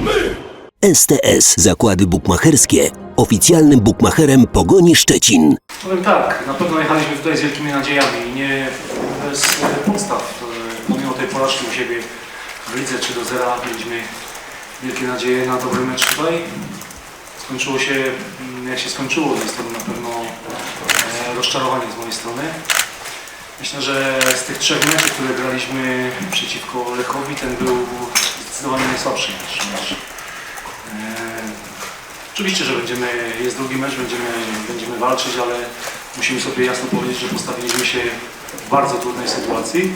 my! STS Zakłady Bukmacherskie. Oficjalnym bukmacherem Pogoni Szczecin. Powiem tak, na pewno jechaliśmy tutaj z wielkimi nadziejami i nie bez e, podstaw. E, Pomimo tej porażki u siebie w lidze 3 do 0 mieliśmy wielkie nadzieje na dobry mecz tutaj. Skończyło się mm, jak się skończyło, jest to na pewno e, rozczarowanie z mojej strony. Myślę, że z tych trzech meczów, które graliśmy przeciwko Lechowi, ten był zdecydowanie najsłabszy mecz. mecz. E, Oczywiście, że będziemy, jest drugi mecz, będziemy, będziemy walczyć, ale musimy sobie jasno powiedzieć, że postawiliśmy się w bardzo trudnej sytuacji.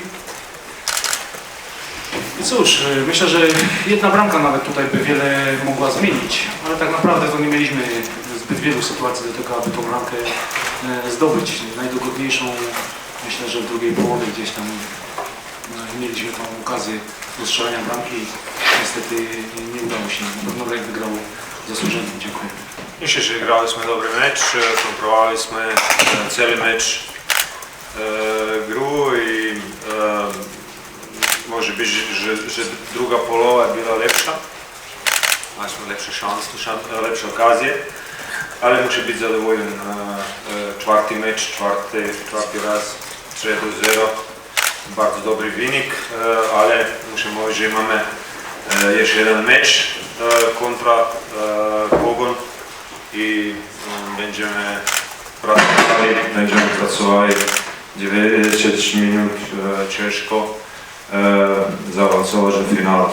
I cóż, y, myślę, że jedna bramka nawet tutaj by wiele mogła zmienić, ale tak naprawdę to nie mieliśmy zbyt wielu sytuacji do tego, aby tą bramkę e, zdobyć. Najdogodniejszą myślę, że w drugiej połowie gdzieś tam e, mieliśmy tą okazję do strzelania bramki. Niestety nie udało się. Na wygrał zasłużenie. Dziękuję. Myślę, że graliśmy dobry mecz, e, kontrolowaliśmy e, cały mecz e, gru i e, może być, że, że druga połowa była lepsza. Mieliśmy lepsze szanse, szan- lepsze okazje, ale muszę być zadowolony. E, e, czwarty mecz, czwarty, czwarty raz 3 do 0. Bardzo dobry wynik, e, ale muszę mówić, że mamy E, još jedan meč e, kontra e, Kogon i mm, będziemy Pracovali, będziemy Pracovali, 90 minut Češko, za do final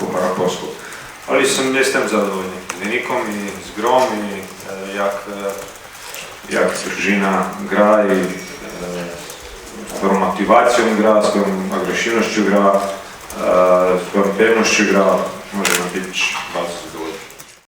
po Polsku. Ali sam, jestem zadovoljni nikom i s grom i jak, jak drużyna gra i którą aktywacją gra, s kojom agresivnošću gra zahtevnošću igra može imati